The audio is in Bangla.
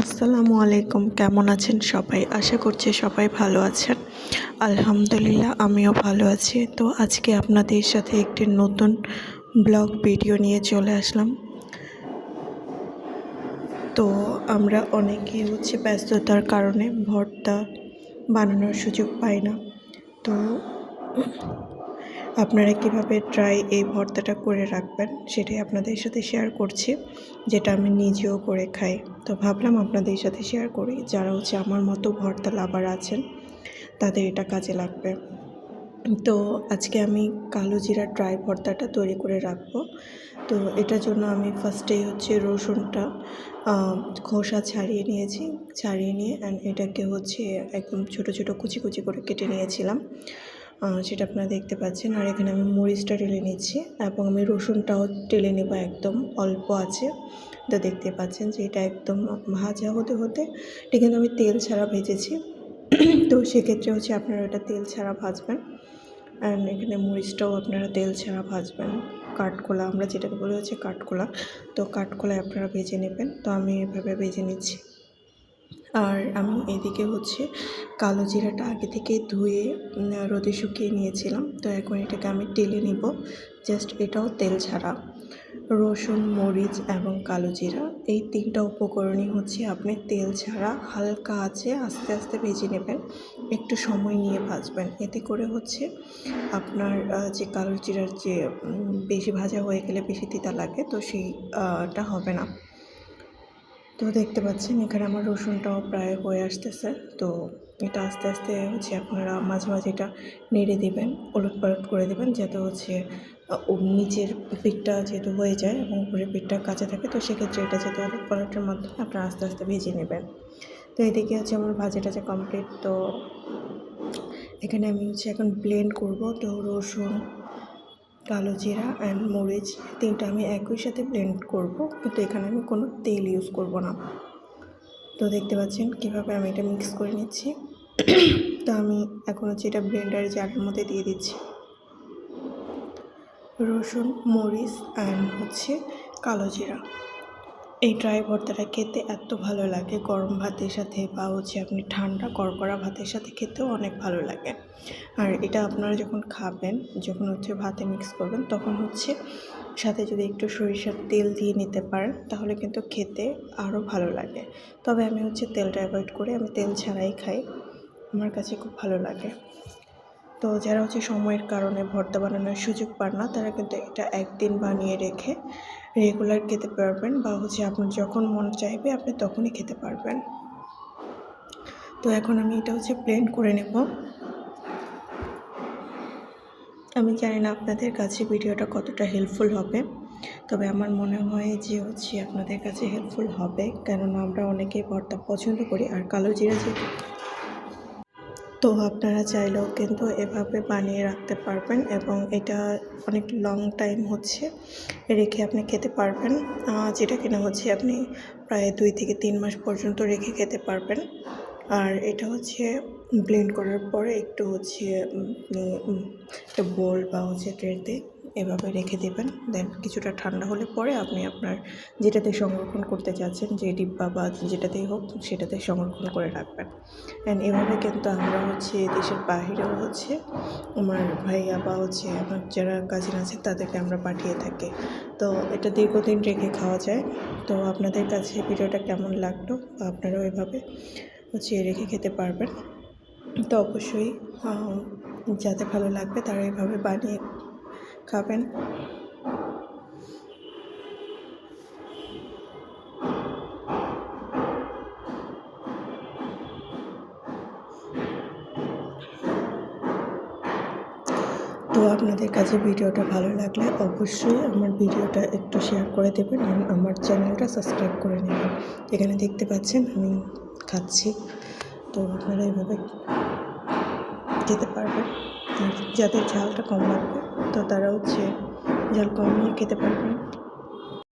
আসসালামু আলাইকুম। কেমন আছেন সবাই? আশা করছি সবাই ভালো আছেন। আলহামদুলিল্লাহ, আমিও ভালো আছি। তো আজকে আপনাদের সাথে একটি নতুন ব্লগ ভিডিও নিয়ে চলে আসলাম। তো আমরা অনেকেই হচ্ছে ব্যস্ততার কারণে ভর্তা বানানোর সুযোগ পাই না। তো আপনারা কীভাবে ট্রাই এই ভর্তাটা করে রাখবেন সেটাই আপনাদের সাথে শেয়ার করছি, যেটা আমি নিজেও করে খাই। তো ভাবলাম আপনাদের সাথে শেয়ার করি, যারা হচ্ছে আমার মতো ভর্তা লাভার আছেন, তাদের এটা কাজে লাগবে। তো আজকে আমি কালো জিরা ড্রাই ভর্তাটা তৈরি করে রাখব। তো এটার জন্য আমি ফার্স্টেই হচ্ছে রসুনটা খোসা ছাড়িয়ে নিয়েছি, ছাড়িয়ে নিয়ে অ্যান্ড এটাকে হচ্ছে একদম ছোট ছোট কুচি কুচি করে কেটে নিয়েছিলাম। সেটা আপনারা দেখতে পাচ্ছেন। আর এখানে আমি মরিচটা টেলে নিচ্ছি এবং আমি রসুনটাও টেলে নেব একদম অল্প আছে। তো দেখতে পাচ্ছেন যে এটা একদম ভাজা হতে হতে এটা কিন্তু আমি তেল ছাড়া ভেজেছি। তো সেক্ষেত্রে হচ্ছে আপনারা এটা তেল ছাড়া ভাজবেন। অ্যান্ড এখানে মরিচটাও আপনারা তেল ছাড়া ভাজবেন। কাঠকোলা, আমরা যেটাকে বলি হচ্ছে কাঠকোলা। তো কাঠকোলায় আপনারা ভেজে নেবেন। তো আমি এভাবে ভেজে নিচ্ছি। আর আমি এদিকে হচ্ছে কালো জিরাটা আগে থেকে ধুয়ে রোদে শুকিয়ে নিয়েছিলাম। তো এখন এটাকে আমি টেলে নিব। জাস্ট এটাও তেল ছাড়া। রসুন, মরিচ এবং কালো জিরা, এই তিনটা উপকরণই হচ্ছে আপনি তেল ছাড়া হালকা আছে আস্তে আস্তে ভেজে নেবেন। একটু সময় নিয়ে ভাজবেন। এতে করে হচ্ছে আপনার যে কালো জিরার যে বেশি ভাজা হয়ে গেলে বেশি তিতা লাগে, তো সেইটা হবে না। তো দেখতে পাচ্ছেন, এখানে আমার রসুনটাও প্রায় হয়ে আসতেছে। তো এটা আস্তে আস্তে হচ্ছে আপনারা মাঝে মাঝে এটা নেড়ে দেবেন, ওলট পালট করে দেবেন যাতে হচ্ছে নিচের পিঠটা যেহেতু হয়ে যায় এবং উপরের পিঠটা কাঁচা থাকে, তো সেক্ষেত্রে এটা যেহেতু ওলট পালটের মাধ্যমে আপনারা আস্তে আস্তে ভেজে নেবেন। তো এদিকে হচ্ছে আমার ভাজা টাজা কমপ্লিট তো এখানে আমি হচ্ছে এখন ব্লেন্ড করব, তো রসুন কালো জিরা অ্যান্ড মরিচ তিনটা আমি একই সাথে ব্লেন্ড করব। কিন্তু এখানে আমি কোনো তেল ইউজ করব না। তো দেখতে পাচ্ছেন কীভাবে আমি এটা মিক্স করে নিচ্ছি। তো আমি এখন হচ্ছে এটা ব্লেন্ডারে জারের মধ্যে দিয়ে দিচ্ছি। রসুন, মরিচ অ্যান্ড হচ্ছে কালো জিরা। এই ড্রাই ভর্তাটা খেতে এত ভালো লাগে। গরম ভাতের সাথে বা হচ্ছে আপনি ঠান্ডা কড়কড়া ভাতের সাথে খেতেও অনেক ভালো লাগে। আর এটা আপনারা যখন খাবেন, যখন হচ্ছে ভাতে মিক্স করবেন, তখন হচ্ছে সাথে যদি একটু সরিষার তেল দিয়ে নিতে পারেন, তাহলে কিন্তু খেতে আরও ভালো লাগে। তবে আমি হচ্ছে তেলটা অ্যাভয়েড করে আমি তেল ছাড়াই খাই। আমার কাছে খুব ভালো লাগে। তো যারা হচ্ছে সময়ের কারণে ভর্তা বানানোর সুযোগ পান না, তারা কিন্তু এটা একদিন বানিয়ে রেখে রেগুলার খেতে পারবেন বা হচ্ছে আপনার যখন মন চাইবে, আপনি তখনই খেতে পারবেন। তো এখন আমি এটা হচ্ছে প্লেন করে নেব। আমি জানি না আপনাদের কাছে ভিডিওটা কতটা হেল্পফুল হবে, তবে আমার মনে হয় যে হচ্ছে আপনাদের কাছে হেল্পফুল হবে, কেননা আমরা অনেকেই ভর্তা পছন্দ করি, আর কালো জিরা যেহেতু তো আপনারা চাইলেও কিন্তু এভাবে বানিয়ে রাখতে পারবেন এবং এটা অনেক লং টাইম হচ্ছে রেখে আপনি খেতে পারবেন। যেটা কিনা হচ্ছে আপনি প্রায় দুই থেকে তিন মাস পর্যন্ত রেখে খেতে পারবেন। আর এটা হচ্ছে ব্লেন্ড করার পরে একটু হচ্ছে বোল বা হচ্ছে ট্রেতে এভাবে রেখে দেবেন। দেন কিছুটা ঠান্ডা হলে পরে আপনি আপনার যেটাতে সংরক্ষণ করতে চাচ্ছেন, যে ডিব্বা বা যেটাতেই হোক সেটাতে সংরক্ষণ করে রাখবেন। অ্যান্ড এভাবে কিন্তু আমরা হচ্ছে দেশের বাহিরেও হচ্ছে আমার ভাইয়া বা হচ্ছে আমার যারা কাজিন আছে তাদেরকে আমরা পাঠিয়ে থাকি। তো এটা দীর্ঘদিন রেখে খাওয়া যায়। তো আপনাদের কাছে ভিডিওটা কেমন লাগল বা আপনারাও এভাবে হচ্ছে রেখে খেতে পারবেন? তো অবশ্যই যাতে ভালো লাগবে তারা এভাবে বানিয়ে খাবেন। তো আপনাদের কাছে ভিডিওটা ভালো লাগলে অবশ্যই আমার ভিডিওটা একটু শেয়ার করে দেবেন আর আমার চ্যানেলটা সাবস্ক্রাইব করে নেবেন। এখানে দেখতে পাচ্ছেন আমি খাচ্ছি। তো আপনারা এভাবে খেতে পারবেন। যাদের ঝালটা কম লাগবে। তো তারা হচ্ছে ঝাল কমিয়ে খেতে পারবেন